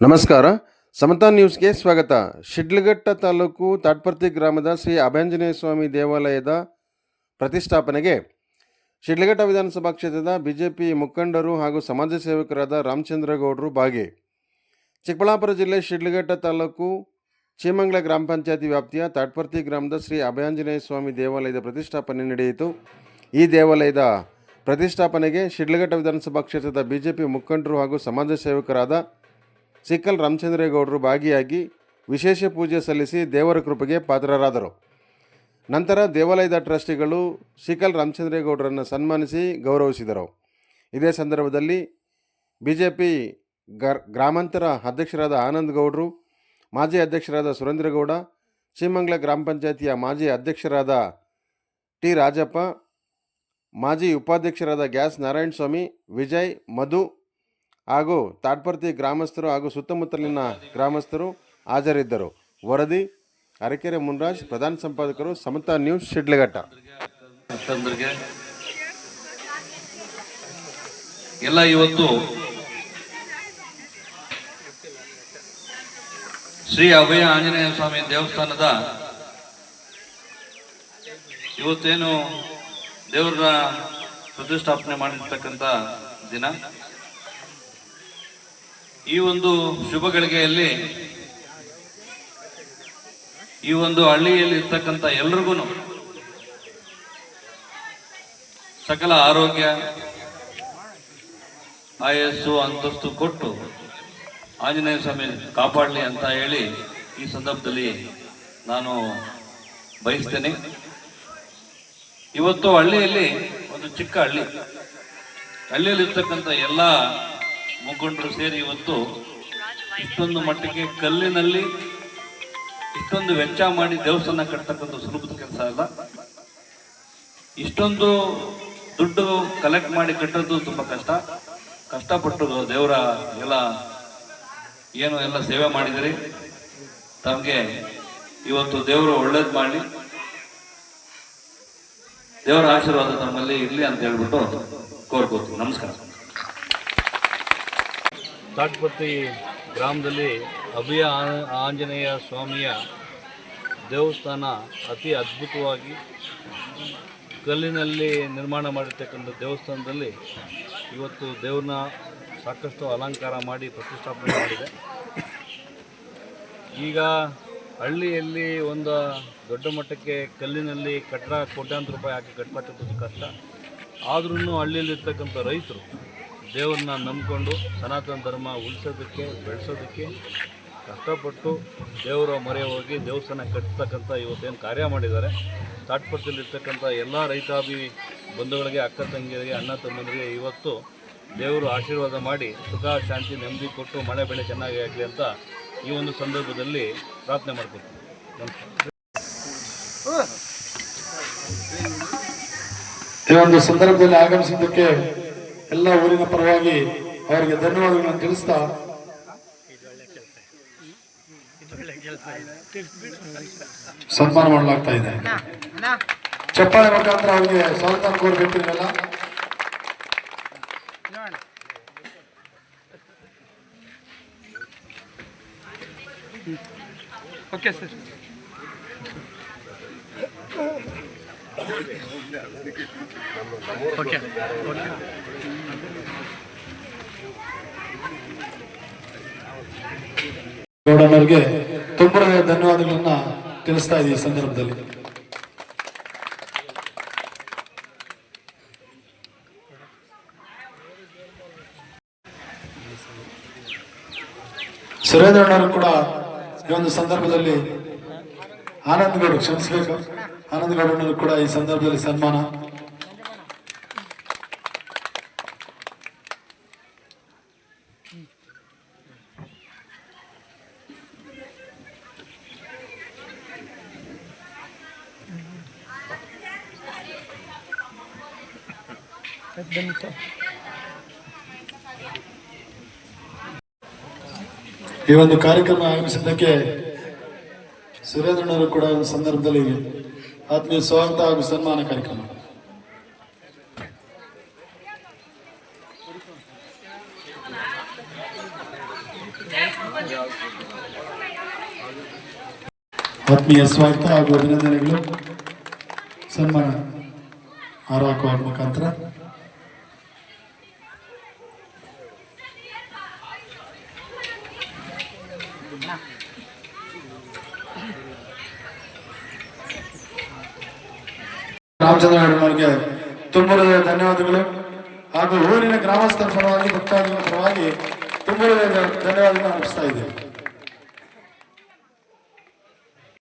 ನಮಸ್ಕಾರ. ಸಮತಾ ನ್ಯೂಸ್ಗೆ ಸ್ವಾಗತ. ಶಿಡ್ಲಘಟ್ಟ ತಾಲೂಕು ತಾಟ್ಪರ್ತಿ ಗ್ರಾಮದ ಶ್ರೀ ಅಭಯಂಜನೇಯ ಸ್ವಾಮಿ ದೇವಾಲಯದ ಪ್ರತಿಷ್ಠಾಪನೆಗೆ ಶಿಡ್ಲಘಟ್ಟ ವಿಧಾನಸಭಾ ಕ್ಷೇತ್ರದ ಬಿಜೆಪಿ ಮುಖಂಡರು ಹಾಗೂ ಸಮಾಜ ಸೇವಕರಾದ ರಾಮಚಂದ್ರಗೌಡರು ಭಾಗಿ. ಚಿಕ್ಕಬಳ್ಳಾಪುರ ಜಿಲ್ಲೆ ಶಿಡ್ಲಘಟ್ಟ ತಾಲೂಕು ಚೀಮಂಗ್ಲ ಗ್ರಾಮ ಪಂಚಾಯತಿ ವ್ಯಾಪ್ತಿಯ ತಾಟ್ಪರ್ತಿ ಗ್ರಾಮದ ಶ್ರೀ ಅಭಯಾಂಜನೇಯ ಸ್ವಾಮಿ ದೇವಾಲಯದ ಪ್ರತಿಷ್ಠಾಪನೆ ನಡೆಯಿತು. ಈ ದೇವಾಲಯದ ಪ್ರತಿಷ್ಠಾಪನೆಗೆ ಶಿಡ್ಲಘಟ್ಟ ವಿಧಾನಸಭಾ ಕ್ಷೇತ್ರದ ಬಿಜೆಪಿ ಮುಖಂಡರು ಹಾಗೂ ಸಮಾಜ ಸೇವಕರಾದ ಸಿಕ್ಕಲ್ ರಾಮಚಂದ್ರೇಗೌಡರು ಭಾಗಿಯಾಗಿ ವಿಶೇಷ ಪೂಜೆ ಸಲ್ಲಿಸಿ ದೇವರ ಕೃಪೆಗೆ ಪಾತ್ರರಾದರು. ನಂತರ ದೇವಾಲಯದ ಟ್ರಸ್ಟಿಗಳು ಸಿಕಲ್ ರಾಮಚಂದ್ರೇಗೌಡರನ್ನು ಸನ್ಮಾನಿಸಿ ಗೌರವಿಸಿದರು. ಇದೇ ಸಂದರ್ಭದಲ್ಲಿ ಬಿ ಜೆ ಪಿ ಗರ್, ಗ್ರಾಮಾಂತರ ಅಧ್ಯಕ್ಷರಾದ ಆನಂದ್ ಗೌಡರು, ಮಾಜಿ ಅಧ್ಯಕ್ಷರಾದ ಸುರೇಂದ್ರಗೌಡ ಶ್ರೀಮಂಗ್ಲ ಗ್ರಾಮ ಪಂಚಾಯತಿಯ ಮಾಜಿ ಅಧ್ಯಕ್ಷರಾದ ಟಿ ರಾಜಪ್ಪ, ಮಾಜಿ ಉಪಾಧ್ಯಕ್ಷರಾದ ಗ್ಯಾಸ್ ನಾರಾಯಣ ಸ್ವಾಮಿ ವಿಜಯ್, ಮಧು ಹಾಗೂ ತಾಟ್ಪರ್ತಿ ಗ್ರಾಮಸ್ಥರು ಹಾಗೂ ಸುತ್ತಮುತ್ತಲಿನ ಗ್ರಾಮಸ್ಥರು ಹಾಜರಿದ್ದರು. ವರದಿ, ಅರಕೆರೆ ಮುನ್ರಾಜ್, ಪ್ರಧಾನ ಸಂಪಾದಕರು, ಸಮತಾ ನ್ಯೂಸ್, ಶಿಡ್ಲಘಟ್ಟ. ಎಲ್ಲ ಇವತ್ತು ಶ್ರೀ ಅಭಯ ಆಂಜನೇಯ ಸ್ವಾಮಿ ದೇವಸ್ಥಾನದ ಇವತ್ತೇನು ದೇವರ ಪ್ರತಿಷ್ಠಾಪನೆ ಮಾಡಿರ್ತಕ್ಕಂಥ ದಿನ. ಈ ಒಂದು ಶುಭ ಗಳಿಗೆಯಲ್ಲಿ, ಈ ಒಂದು ಹಳ್ಳಿಯಲ್ಲಿ ಇರ್ತಕ್ಕಂಥ ಎಲ್ರಿಗೂ ಸಕಲ ಆರೋಗ್ಯ, ಆಯಸ್ಸು, ಅಂತಸ್ತು ಕೊಟ್ಟು ಆಂಜನೇಯ ಸ್ವಾಮಿ ಕಾಪಾಡಲಿ ಅಂತ ಹೇಳಿ ಈ ಸಂದರ್ಭದಲ್ಲಿ ನಾನು ಬಯಸ್ತೇನೆ. ಇವತ್ತು ಹಳ್ಳಿಯಲ್ಲಿ ಒಂದು ಚಿಕ್ಕ ಹಳ್ಳಿ. ಹಳ್ಳಿಯಲ್ಲಿರ್ತಕ್ಕಂಥ ಎಲ್ಲ ಮುಖಂಡರು ಸೇರಿ ಇವತ್ತು ಇಷ್ಟೊಂದು ಮಟ್ಟಿಗೆ ಕಲ್ಲಿನಲ್ಲಿ ಇಷ್ಟೊಂದು ವೆಚ್ಚ ಮಾಡಿ ದೇವಸ್ಥಾನ ಕಟ್ತಕ್ಕಂಥ ಸುಲಭದ ಕೆಲಸ ಅಲ್ಲ. ಇಷ್ಟೊಂದು ದುಡ್ಡು ಕಲೆಕ್ಟ್ ಮಾಡಿ ಕಟ್ಟೋದು ತುಂಬಾ ಕಷ್ಟ. ಕಷ್ಟಪಟ್ಟು ದೇವರ ಎಲ್ಲ ಏನು ಎಲ್ಲ ಸೇವೆ ಮಾಡಿದಿರಿ ತಮಗೆ ಇವತ್ತು ದೇವರು ಒಳ್ಳೇದು ಮಾಡಿ ದೇವರ ಆಶೀರ್ವಾದ ತಮ್ಮಲ್ಲಿ ಇರಲಿ ಅಂತ ಹೇಳ್ಬಿಟ್ಟು ಕೋರ್ಬೋದು ನಮಸ್ಕಾರ. ತಾಟ್ಪತ್ತಿ ಗ್ರಾಮದಲ್ಲಿ ಅಭಯ ಆಂಜನೇಯ ಸ್ವಾಮಿಯ ದೇವಸ್ಥಾನ ಅತಿ ಅದ್ಭುತವಾಗಿ ಕಲ್ಲಿನಲ್ಲಿ ನಿರ್ಮಾಣ ಮಾಡಿರ್ತಕ್ಕಂಥ ದೇವಸ್ಥಾನದಲ್ಲಿ ಇವತ್ತು ದೇವ್ರನ್ನ ಸಾಕಷ್ಟು ಅಲಂಕಾರ ಮಾಡಿ ಪ್ರತಿಷ್ಠಾಪನೆ ಮಾಡಿದೆ. ಈಗ ಹಳ್ಳಿಯಲ್ಲಿ ಒಂದು ದೊಡ್ಡ ಮಟ್ಟಕ್ಕೆ ಕಲ್ಲಿನಲ್ಲಿ ಕಟ್ಟಡ ಕೋಟ್ಯಾಂತರ ರೂಪಾಯಿ ಹಾಕಿ ಕಟ್ಟತಕ್ಕಂಥದ್ದು ಕಷ್ಟ. ಆದ್ರೂ ಹಳ್ಳಿಯಲ್ಲಿರ್ತಕ್ಕಂಥ ರೈತರು ದೇವ್ರನ್ನ ನಂಬಿಕೊಂಡು ಸನಾತನ ಧರ್ಮ ಉಳಿಸೋದಕ್ಕೆ, ಬೆಳೆಸೋದಕ್ಕೆ ಕಷ್ಟಪಟ್ಟು ದೇವರ ಮೊರೆ ಹೋಗಿ ದೇವಸ್ಥಾನ ಕಟ್ಟತಕ್ಕಂಥ ಇವತ್ತೇನು ಕಾರ್ಯ ಮಾಡಿದ್ದಾರೆ. ತಾಟ್ಪಟ್ಟದಲ್ಲಿರ್ತಕ್ಕಂಥ ಎಲ್ಲ ರೈತಾಭಿ ಬಂಧುಗಳಿಗೆ, ಅಕ್ಕ ತಂಗಿಯರಿಗೆ, ಅಣ್ಣ ತಮ್ಮಂದಿರಿಗೆ ಇವತ್ತು ದೇವರು ಆಶೀರ್ವಾದ ಮಾಡಿ ಸುಖ, ಶಾಂತಿ, ನೆಮ್ಮದಿ ಕೊಟ್ಟು ಮಳೆ ಬೆಳೆ ಚೆನ್ನಾಗಿ ಆಗಲಿ ಅಂತ ಈ ಒಂದು ಸಂದರ್ಭದಲ್ಲಿ ಪ್ರಾರ್ಥನೆ ಮಾಡ್ಕೊತೀನಿ ನಮಸ್ಕಾರ. ಈ ಒಂದು ಸಂದರ್ಭದಲ್ಲಿ ಆಗಮಿಸಿದ್ದಕ್ಕೆ ಎಲ್ಲ ಊರಿನ ಪರವಾಗಿ ಅವರಿಗೆ ಧನ್ಯವಾದಗಳನ್ನು ತಿಳಿಸ್ತಾ ಸನ್ಮಾನ ಮಾಡಲಾಗ್ತಾ ಇದೆ. ಚಪ್ಪಾಳೆ ಮುಖಾಂತರ ಅವರಿಗೆ ಸ್ವಾಗತ ಕೋರ್ಬೇಕಿರಲ್ಲ ಓಕೆ ಸರ್. ಓಕೆ ತುಂಬ ಧನ್ಯವಾದಗಳನ್ನ ತಿಳಿಸ್ತಾ ಇದ್ದೀವಿ ಸಂದರ್ಭದಲ್ಲಿ. ಸುರೇಂದ್ರಣ್ಣವರು ಕೂಡ ಈ ಒಂದು ಸಂದರ್ಭದಲ್ಲಿ ಆನಂದ್ ಗೌಡ ಕ್ಷಮಿಸಬೇಕು. ಆನಂದ್ ಗೌಡನವರು ಕೂಡ ಈ ಸಂದರ್ಭದಲ್ಲಿ ಸನ್ಮಾನ. ಈ ಒಂದು ಕಾರ್ಯಕ್ರಮ ಆಗಮಿಸಿದ್ದಕ್ಕೆ ಸುರೇಂದ್ರನವರು ಕೂಡ ಒಂದು ಸಂದರ್ಭದಲ್ಲಿ ಆತ್ಮೀಯ ಸ್ವಾಗತ ಹಾಗೂ ಸನ್ಮಾನ ಕಾರ್ಯಕ್ರಮ. ಆತ್ಮೀಯ ಸ್ವಾಗತ ಹಾಗೂ ಅಭಿನಂದನೆಗಳು. ಸನ್ಮಾನ ಆರಾಕು ಮುಖಾಂತರ. ರಾಮಚಂದ್ರ ಅವರಿಗೆ ತುಂಬ ಧನ್ಯವಾದಗಳು. ಹಾಗೂ ಊರಿನ ಗ್ರಾಮಸ್ಥರ ಪರವಾಗಿ ಭಕ್ತಾದಿಗಳ ಪರವಾಗಿ ತುಂಬ ಧನ್ಯವಾದಗಳನ್ನು ಅರ್ಪಿಸ್ತಾ ಇದ್ದೇವೆ